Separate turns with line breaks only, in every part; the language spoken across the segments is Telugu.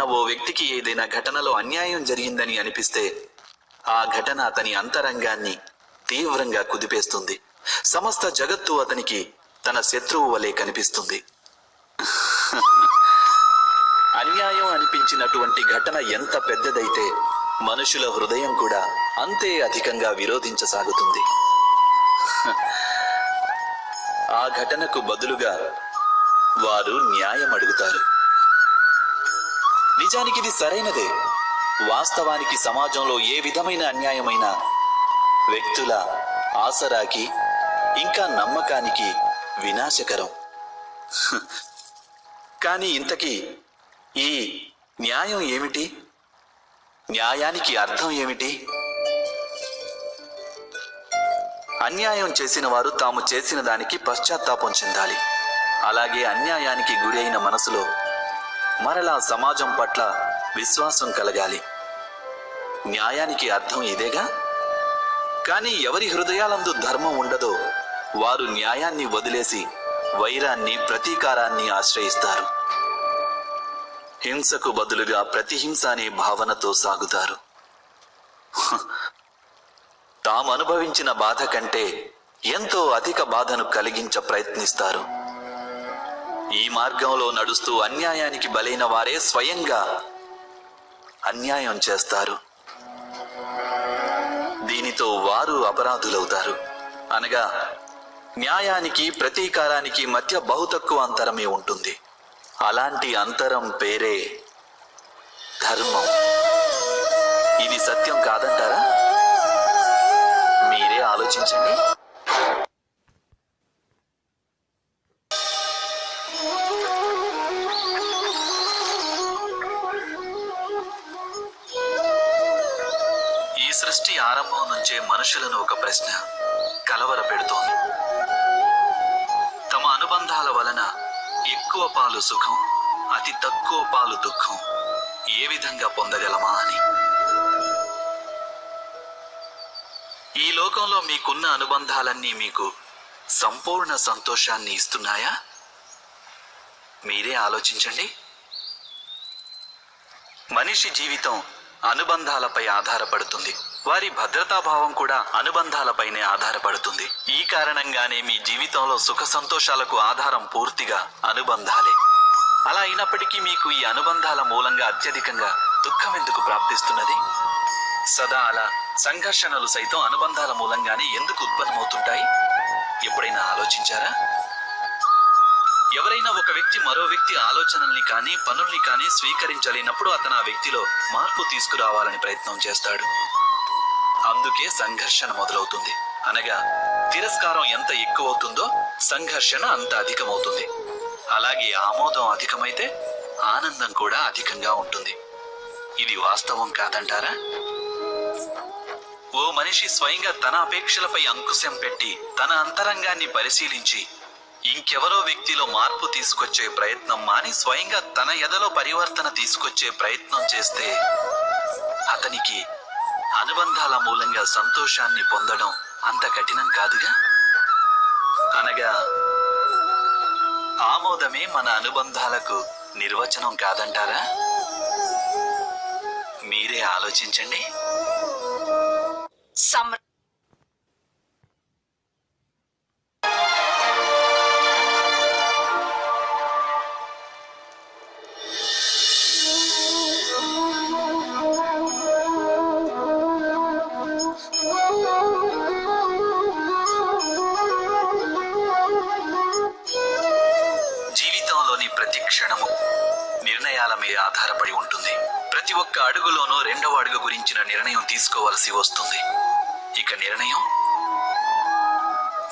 ఎప్పుడైనా ఓ వ్యక్తికి ఏదైనా ఘటనలో అన్యాయం జరిగిందని అనిపిస్తే ఆ ఘటన అతని అంతరంగాన్ని తీవ్రంగా కుదిపేస్తుంది. సమస్త జగత్తు అతనికి తన శత్రువు వలె కనిపిస్తుంది. అన్యాయం అనిపించినటువంటి ఘటన ఎంత పెద్దదైతే మనుషుల హృదయం కూడా అంతే అధికంగా విరోధించసాగుతుంది. ఆ ఘటనకు బదులుగా వారు న్యాయం అడుగుతారు. నిజానికి ఇది సరైనదే. వాస్తవానికి సమాజంలో ఏ విధమైన అన్యాయమైన వ్యక్తుల ఆసరాకి ఇంకా నమ్మకానికి వినాశకరం. కానీ ఇంతకీ ఈ న్యాయం ఏమిటి? న్యాయానికి అర్థం ఏమిటి? అన్యాయం చేసిన వారు తాము చేసిన దానికి పశ్చాత్తాపం చెందాలి. అలాగే అన్యాయానికి గురైన మనసులో మరలా సమాజం పట్ల విశ్వాసం కలగాలి. న్యాయానికి అర్థం ఇదేగా? కానీ ఎవరి హృదయాలందు ధర్మం ఉండదో వారు న్యాయాన్ని వదిలేసి వైరాన్ని ప్రతీకారాన్ని ఆశ్రయిస్తారు. హింసకు బదులుగా ప్రతిహింస అనే భావనతో సాగుతారు. తాము అనుభవించిన బాధ కంటే ఎంతో అధిక బాధను కలిగించ ప్రయత్నిస్తారు. ఈ మార్గంలో నడుస్తూ అన్యాయానికి బలైన వారే స్వయంగా అన్యాయం చేస్తారు. దీనితో వారు అపరాధులవుతారు. అనగా న్యాయానికి ప్రతీకారానికి మధ్య బహు తక్కువ అంతరమే ఉంటుంది. అలాంటి అంతరం పేరే ధర్మం. ఇది సత్యం కాదంటారా? మీరే ఆలోచించండి. మనుషులను ఒక ప్రశ్న కలవర పెడుతోంది. తమ అనుబంధాల వలన ఎక్కువ పాలు సుఖం అతి తక్కువ పాలు దుఃఖం ఏ విధంగా పొందగలమా అని. ఈ లోకంలో మీకున్న అనుబంధాలన్నీ మీకు సంపూర్ణ సంతోషాన్ని ఇస్తున్నాయా? మీరే ఆలోచించండి. మనిషి జీవితం అనుబంధాలపై ఆధారపడుతుంది. వారి భద్రతాభావం కూడా అనుబంధాలపైనే ఆధారపడుతుంది. ఈ కారణంగానే మీ జీవితంలో సుఖ సంతోషాలకు ఆధారం పూర్తిగా అనుబంధాలే. అలా అయినప్పటికీ మీకు ఈ అనుబంధాల మూలంగా అత్యధికంగా దుఃఖం ఎందుకు ప్రాప్తిస్తున్నది? సదా అలా సంఘర్షణలు సైతం అనుబంధాల మూలంగానే ఎందుకు ఉత్పన్నమవుతుంటాయి? ఎప్పుడైనా ఆలోచించారా? ఎవరైనా ఒక వ్యక్తి మరో వ్యక్తి ఆలోచనల్ని కానీ పనుల్ని కానీ స్వీకరించలేనప్పుడు అతను ఆ వ్యక్తిలో మార్పు తీసుకురావాలని ప్రయత్నం చేస్తాడు. అందుకే సంఘర్షణ మొదలవుతుంది. అనగా తిరస్కారం ఎంత ఎక్కువ అవుతుందో సంఘర్షణ అంత అధికమవుతుంది. అలాగే ఆమోదం అధికమైతే ఆనందం కూడా అధికంగా ఉంటుంది. ఇది వాస్తవం కాదంటారా? ఓ మనిషి స్వయంగా తన అపేక్షలపై అంకుశం పెట్టి తన అంతరంగాన్ని పరిశీలించి ఇంకెవరో వ్యక్తిలో మార్పు తీసుకొచ్చే ప్రయత్నం మాని స్వయంగా తన ఎదలో పరివర్తన తీసుకొచ్చే ప్రయత్నం చేస్తే అతనికి అనుబంధాల మూలంగా సంతోషాన్ని పొందడం అంత కఠినం కాదుగా? అనగా ఆమోదమే మన అనుబంధాలకు నిర్వచనం కాదంటారా? మీరే ఆలోచించండి. తీసుకోవలసి వస్తుంది. ఇక నిర్ణయం?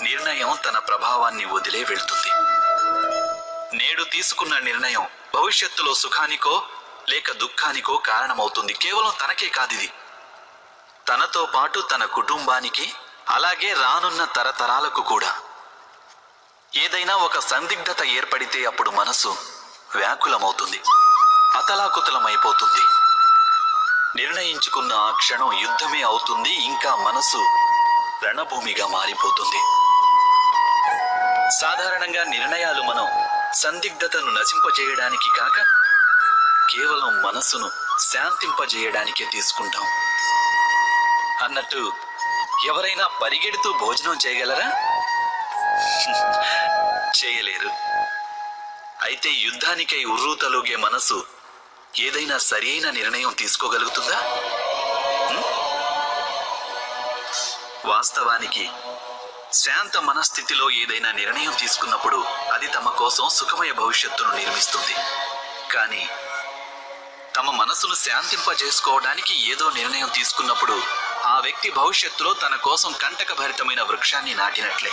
నిర్ణయం తన ప్రభావాన్ని వదిలే వెళ్తుంది. నేడు తీసుకున్న నిర్ణయం భవిష్యత్తులో సుఖానికో లేక దుఃఖానికో కారణమవుతుంది. కేవలం తనకే కాదిది. తనతో పాటు తన కుటుంబానికి అలాగే రానున్న తరతరాలకు కూడా. ఏదైనా ఒక సందిగ్ధత ఏర్పడితే అప్పుడు మనసు వ్యాకులమవుతుంది. అతలాకుతలమైపోతుంది. నిర్ణయించుకున్న ఆ క్షణం యుద్ధమే అవుతుంది ఇంకా మనసు రణభూమిగా మారిపోతుంది. సాధారణంగా నిర్ణయాలు మనం సందిగ్ధతను నశింపజేయడానికి కాక కేవలం మనసును శాంతింపజేయడానికే తీసుకుంటాం. అన్నట్టు ఎవరైనా పరిగెడుతూ భోజనం చేయగలరా? చేయలేరు అయితే యుద్ధానికై ఉర్రూతలోగే మనసు ఏదైనా సరియైన నిర్ణయం తీసుకోగలుగుతుందా? వాస్తవానికి శాంత మనస్థితిలో ఏదైనా నిర్ణయం తీసుకున్నప్పుడు అది తమ కోసం సుఖమయ భవిష్యత్తును నిర్మిస్తుంది. కానీ తమ మనసును శాంతింపజేసుకోవడానికి ఏదో నిర్ణయం తీసుకున్నప్పుడు ఆ వ్యక్తి భవిష్యత్తులో తన కోసం కంటకభరితమైన వృక్షాన్ని నాటినట్లే.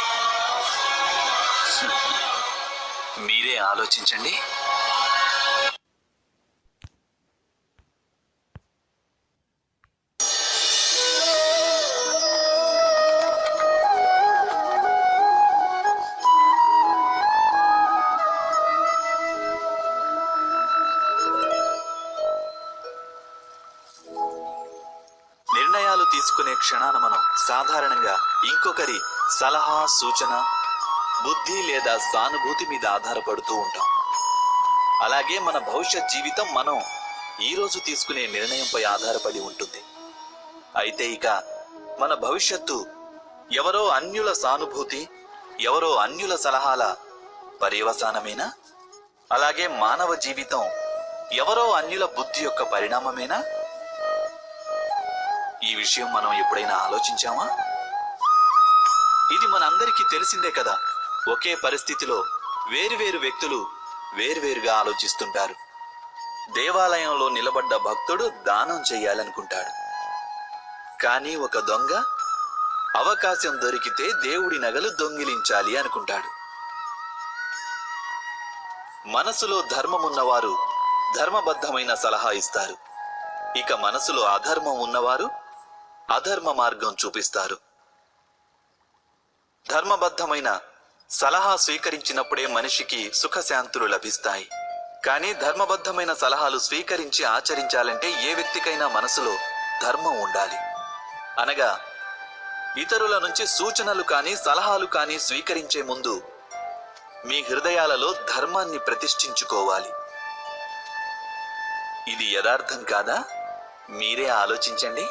మీరే ఆలోచించండి. క్షణాన మనం సాధారణంగా ఇంకొకరి సలహా సూచన బుద్ధి లేదా సానుభూతి మీద ఆధారపడుతూ ఉంటాం. అలాగే మన భవిష్యత్ జీవితం మనం ఈ రోజు తీసుకునే నిర్ణయంపై ఆధారపడి ఉంటుంది. అయితే ఇక మన భవిష్యత్తు ఎవరో అన్యుల సానుభూతి ఎవరో అన్యుల సలహాల పర్యవసానమేనా? అలాగే మానవ జీవితం ఎవరో అన్యుల బుద్ధి యొక్క పరిణామమేనా? ఈ విషయం మనం ఎప్పుడైనా ఆలోచించామా? ఇది మనందరికీ తెలిసిందే కదా. ఒకే పరిస్థితిలో వేరువేరు వ్యక్తులు వేరువేరుగా ఆలోచిస్తుంటారు. దేవాలయంలో నిలబడ్డ భక్తుడు దానం చేయాలనుకుంటాడు. కానీ ఒక దొంగ అవకాశం దొరికితే దేవుడి నగలు దొంగిలించాలి అనుకుంటాడు. మనసులో ధర్మమున్నవారు ధర్మబద్ధమైన సలహా ఇస్తారు. ఇక మనసులో అధర్మం ఉన్నవారు అధర్మ మార్గం చూపిస్తారు. ధర్మబద్ధమైన సలహా స్వీకరించినప్పుడే మనిషికి సుఖశాంతులు లభిస్తాయి. కానీ ధర్మబద్ధమైన సలహాలు స్వీకరించి ఆచరించాలంటే ఏ వ్యక్తికైనా మనసులో ధర్మం ఉండాలి. అనగా ఇతరుల నుంచి సూచనలు కానీ సలహాలు కానీ స్వీకరించే ముందు మీ హృదయాలలో ధర్మాన్ని ప్రతిష్ఠించుకోవాలి. ఇది యథార్థం కాదా? మీరే ఆలోచించండి.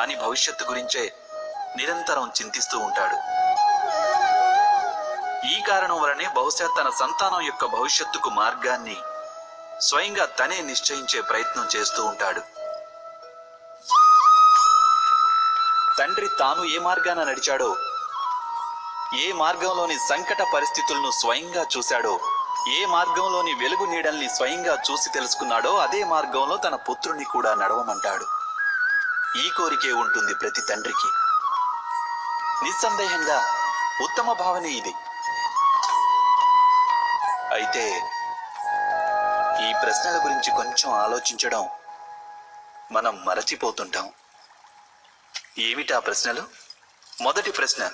వాని భవిష్యత్తు గురించే నిరంతరం చింతిస్తూ ఉంటాడు. ఈ కారణం వలనే బహుశా తన సంతానం యొక్క భవిష్యత్తుకు మార్గాన్ని స్వయంగా తనే నిశ్చయించే ప్రయత్నం చేస్తూ ఉంటాడు. తండ్రి తాను ఏ మార్గాన నడిచాడో ఏ మార్గంలోని సంకట పరిస్థితులను స్వయంగా చూశాడో ఏ మార్గంలోని వెలుగు నీడల్ని స్వయంగా చూసి తెలుసుకున్నాడో అదే మార్గంలో తన పుత్రుని కూడా నడవమంటాడు. ఈ కోరికే ఉంటుంది ప్రతి తండ్రికి. నిస్సందేహంగా ఉత్తమ భావనే ఇది. అయితే ఈ ప్రశ్నల గురించి కొంచెం ఆలోచించడం మనం మరచిపోతుంటాం. ఏమిటా ప్రశ్నలు? మొదటి ప్రశ్న.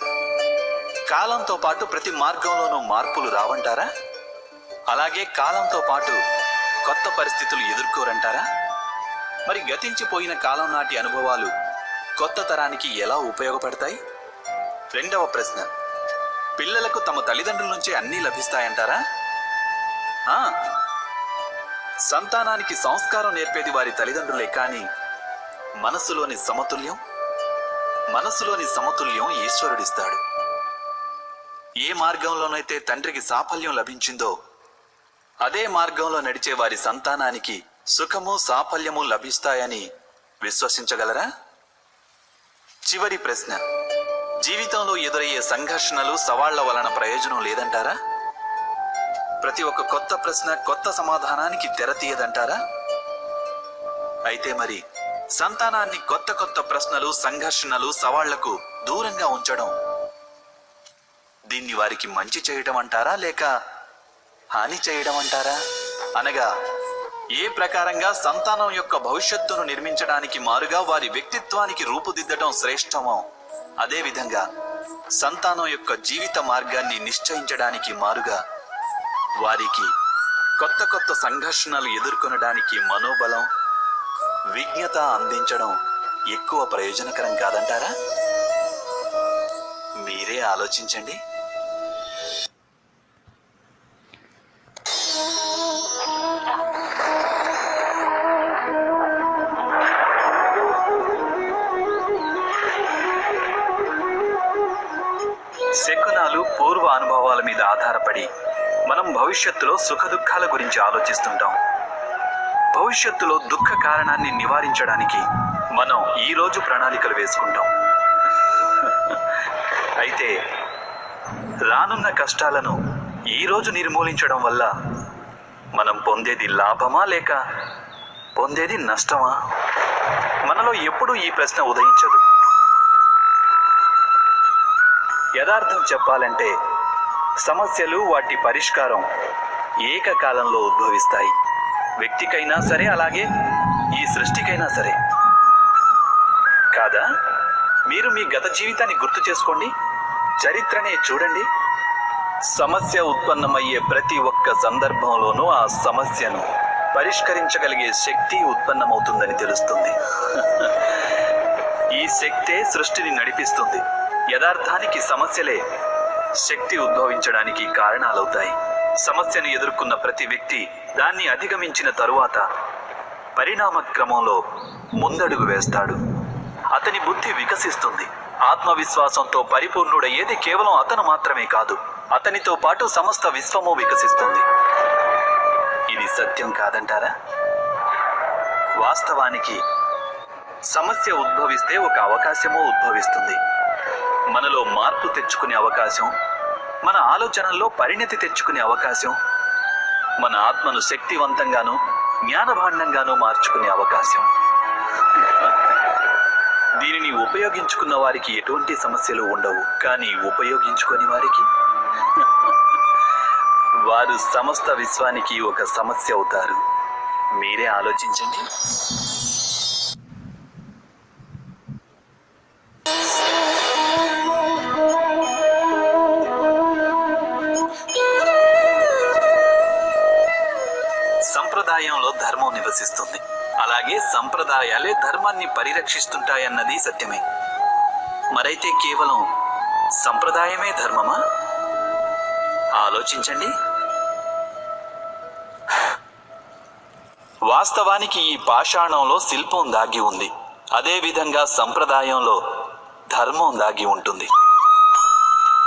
కాలంతో పాటు ప్రతి మార్గంలోనూ మార్పులు రావంటారా? అలాగే కాలంతో పాటు కొత్త పరిస్థితులు ఎదుర్కోరంటారా? మరి గతించిపోయిన కాలం నాటి అనుభవాలు కొత్త తరానికి ఎలా ఉపయోగపడతాయి? రెండవ ప్రశ్న. పిల్లలకు తమ తల్లిదండ్రుల నుంచి అన్నీ లభిస్తాయంటారా? ఆ, సంతానానికి సంస్కారం నేర్పేది వారి తల్లిదండ్రులే కానీ మనసులోని సమతుల్యం మనసులోని సమతుల్యం ఈశ్వరుడిస్తాడు. ఏ మార్గంలోనైతే తండ్రికి సాఫల్యం లభించిందో అదే మార్గంలో నడిచే వారి సంతానానికి సుఖము సాఫల్యము లభిస్తాయని విశ్వసించగలరా? చివరి ప్రశ్న. జీవితంలో ఎదురయ్యే సంఘర్షణలు సవాళ్ళ వలన ప్రయోజనం లేదంటారా? ప్రతి ఒక్క కొత్త ప్రశ్న కొత్త సమాధానానికి తెర తీయదంటారా? అయితే మరి సంతానాన్ని కొత్త కొత్త ప్రశ్నలు సంఘర్షణలు సవాళ్ళకు దూరంగా ఉంచడం దీన్ని వారికి మంచి చేయడం అంటారా లేక హాని చేయడం అంటారా? అనగా ఏ ప్రకారంగా సంతానం యొక్క భవిష్యత్తును నిర్మించడానికి మారుగా వారి వ్యక్తిత్వానికి రూపుదిద్దటం శ్రేష్టమో అదేవిధంగా సంతానం యొక్క జీవిత మార్గాన్ని నిశ్చయించడానికి మారుగా వారికి కొత్త కొత్త సంఘర్షణలు ఎదుర్కొనడానికి మనోబలం విజ్ఞత అందించడం ఎక్కువ ప్రయోజనకరం కాదంటారా? మీరే ఆలోచించండి. భవిష్యత్తులో సుఖ దుఃఖాల గురించి ఆలోచిస్తుంటాం. భవిష్యత్తులో దుఃఖ కారణాన్ని నివారించడానికి మనం ఈరోజు ప్రణాళికలు వేసుకుంటాం. అయితే రానున్న కష్టాలను ఈ రోజు నిర్మూలించడం వల్ల మనం పొందేది లాభమా లేక పొందేది నష్టమా? మనలో ఎప్పుడూ ఈ ప్రశ్న ఉదయించదు. యథార్థం చెప్పాలంటే సమస్యలు వాటి పరిష్కారం ఏకకాలంలో ఉద్భవిస్తాయి. వ్యక్తికైనా సరే అలాగే ఈ సృష్టికైనా సరే. కాదా? మీరు మీ గత జీవితాన్ని గుర్తు చేసుకోండి. చరిత్రనే చూడండి. సమస్య ఉత్పన్నమయ్యే ప్రతి ఒక్క సందర్భంలోనూ ఆ సమస్యను పరిష్కరించగలిగే శక్తి ఉత్పన్నమవుతుందని తెలుస్తుంది. ఈ శక్తే సృష్టిని నడిపిస్తుంది. యథార్థానికి సమస్యలే శక్తి ఉద్భవించడానికి కారణాలవుతాయి. సమస్యను ఎదుర్కొన్న ప్రతి వ్యక్తి దాన్ని అధిగమించిన తరువాత పరిణామ క్రమంలో ముందడుగు వేస్తాడు. అతని బుద్ధి వికసిస్తుంది. ఆత్మవిశ్వాసంతో పరిపూర్ణుడయ్యేది కేవలం అతను మాత్రమే కాదు అతనితో పాటు సమస్త విశ్వము వికసిస్తుంది. ఇది సత్యం కాదంటారా? వాస్తవానికి సమస్య ఉద్భవిస్తే ఒక అవకాశమో ఉద్భవిస్తుంది. మనలో మార్పు తెచ్చుకునే అవకాశం మన ఆలోచనల్లో పరిణతి తెచ్చుకునే అవకాశం మన ఆత్మను శక్తివంతంగాను జ్ఞానభాండంగాను మార్చుకునే అవకాశం. దీనిని ఉపయోగించుకున్న వారికి ఎటువంటి సమస్యలు ఉండవు కానీ ఉపయోగించుకొని వారికి? వారు సమస్త విశ్వానికి ఒక సమస్య అవుతారు. మీరే ఆలోచించండి. రక్షిస్తుంటాయన్నది సత్యమే. మరైతే కేవలం సంప్రదాయమే ధర్మమా? ఆలోచించండి. వాస్తవానికి ఈ పాషాణంలో శిల్పం దాగి ఉంది. అదేవిధంగా సంప్రదాయంలో ధర్మం దాగి ఉంటుంది.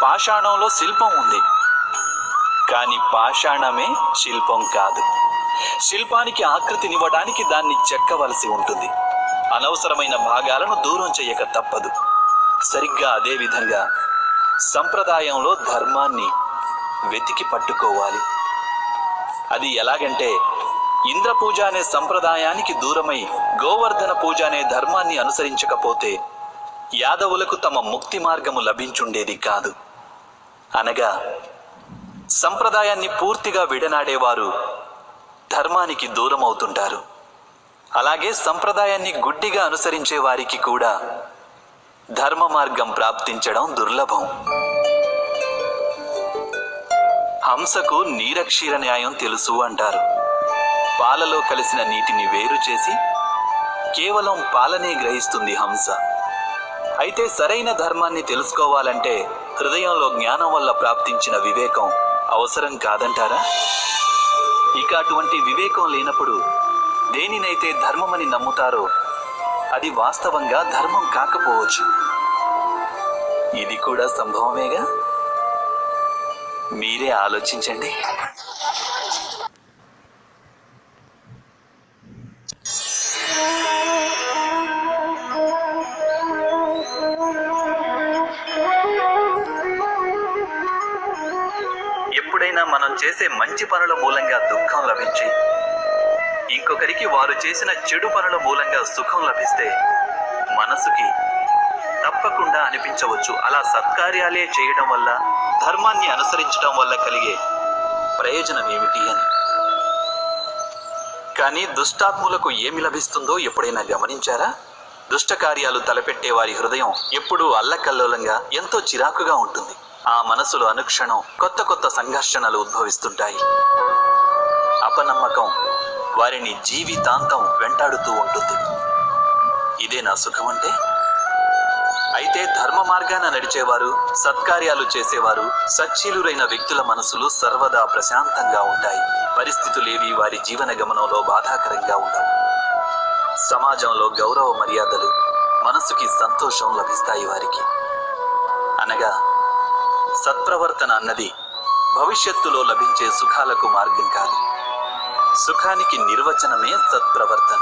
పాషాణంలో శిల్పం ఉంది. కానీ పాషాణమే శిల్పం కాదు. శిల్పానికి ఆకృతినివ్వడానికి దాన్ని చెక్కవలసి ఉంటుంది. అనవసరమైన భాగాలను దూరం చేయక తప్పదు. సరిగ్గా అదే విధంగా సంప్రదాయంలో ధర్మాన్ని వెతికి పట్టుకోవాలి. అది ఎలాగంటే ఇంద్ర పూజ అనే సంప్రదాయానికి దూరమై గోవర్ధన పూజ అనే ధర్మాన్ని అనుసరించకపోతే యాదవులకు తమ ముక్తి మార్గము లభించుండేది కాదు. అనగా సంప్రదాయాన్ని పూర్తిగా విడనాడేవారు ధర్మానికి దూరం అవుతుంటారు అలాగే సంప్రదాయాన్ని గుడ్డిగా అనుసరించే వారికి కూడా ధర్మ మార్గం ప్రాప్తించడం దుర్లభం. హంసకు నీరక్షీర న్యాయం తెలుసు అంటారు. పాలలో కలిసిన నీటిని వేరు చేసి కేవలం పాలనే గ్రహిస్తుంది హంస. అయితే సరైన ధర్మాన్ని తెలుసుకోవాలంటే హృదయంలో జ్ఞానం వల్ల ప్రాప్తించిన వివేకం అవసరం కాదంటారా? ఇక అటువంటి వివేకం లేనప్పుడు దేనినైతే ధర్మమని నమ్ముతారో అది వాస్తవంగా ధర్మం కాకపోవచ్చు. ఇది కూడా సంభవమేగా? మీరే ఆలోచించండి. ఎప్పుడైనా మనం చేసే మంచి పనుల చేసిన చెడు పనుల మూలంగా సుఖం లభిస్తే మనసుకి తప్పకుండా అనిపించవచ్చు. అలా సత్కార్యాలే చేయడం వల్ల ధర్మాన్ని అనుసరించడం వల్ల కలిగే ప్రయోజనం ఏమిటి అని. కానీ దుష్టాత్ములకు ఏమి లభిస్తుందో ఎప్పుడైనా గమనించారా? దుష్టకార్యాలు తలపెట్టే వారి హృదయం ఎప్పుడూ అల్లకల్లోలంగా ఎంతో చిరాకుగా ఉంటుంది. ఆ మనసులో అనుక్షణం కొత్త కొత్త సంఘర్షణలు ఉద్భవిస్తుంటాయి. అపనమ్మకం వారిని జీవితాంతం వెంటాడుతూ ఉంటుంది. ఇదే నా సుఖం అంటే? అయితే ధర్మ మార్గాన నడిచేవారు సత్కార్యాలు చేసేవారు సచ్చీలురైన వ్యక్తుల మనసులు సర్వదా ప్రశాంతంగా ఉంటాయి. పరిస్థితులేవి వారి జీవన గమనంలో బాధాకరంగా ఉండవు. సమాజంలో గౌరవ మర్యాదలు మనసుకి సంతోషం లభిస్తాయి వారికి. అనగా సత్ప్రవర్తన అన్నది భవిష్యత్తులో లభించే సుఖాలకు మార్గం కాదు. సుఖానికి నిర్వచనమే సత్ప్రవర్తన.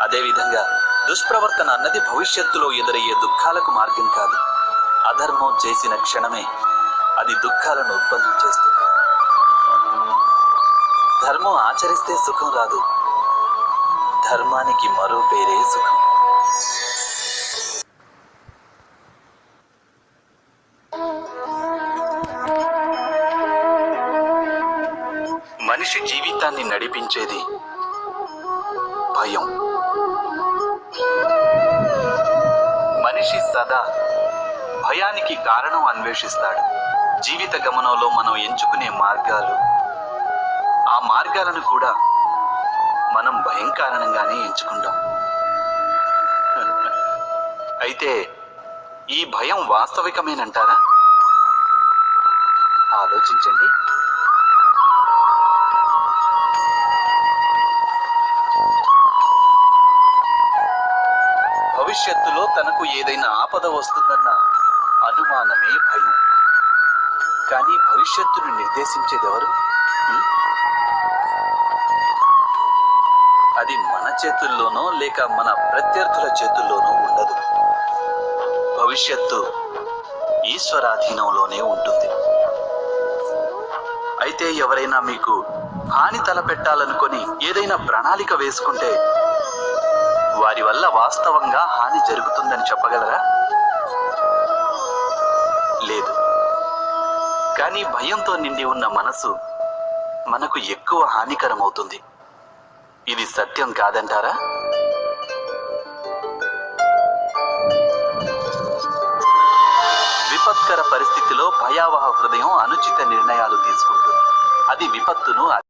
అదేవిధంగా దుష్ప్రవర్తన అన్నది భవిష్యత్తులో ఎదురయ్యే దుఃఖాలకు మార్గం కాదు. అధర్మం చేసిన క్షణమే అది దుఃఖాలను ఉత్పన్నం చేస్తుంది. ధర్మం ఆచరిస్తే సుఖం రాదు. ధర్మానికి మరో పేరే సుఖం. వచ్చేది భయం. మనిషి సదా భయానికి కారణం అన్వేషిస్తాడు. జీవిత గమనంలో మనం ఎంచుకునే మార్గాలు. ఆ మార్గాలను కూడా మనం భయం కారణంగానే ఎంచుకుంటాం. అయితే ఈ భయం వాస్తవికమేనంటారా? ఆలోచించండి. భవిష్యత్తులో తనకు ఏదైనా ఆపద వస్తుందన్న అనుమానమే భయం. కానీ భవిష్యత్తును నిర్దేశించేదెవరు? అది మన చేతుల్లోనో లేక మన ప్రత్యర్థుల చేతుల్లోనో ఉండదు. భవిష్యత్తు ఈశ్వరాధీనంలోనే ఉంటుంది. అయితే ఎవరైనా మీకు హాని తలపెట్టాలనుకొని ఏదైనా ప్రణాళిక వేసుకుంటే వారి వల్ల వాస్తవంగా హాని జరుగుతుందని చెప్పగలరా? లేదు. కానీ భయంతో నిండి ఉన్న మనసు మనకు ఎక్కువ హానికరమవుతుంది. ఇది సత్యం కాదంటారా? విపత్కర పరిస్థితిలో భయావహ హృదయం అనుచిత నిర్ణయాలు తీసుకుంటుంది. అది విపత్తును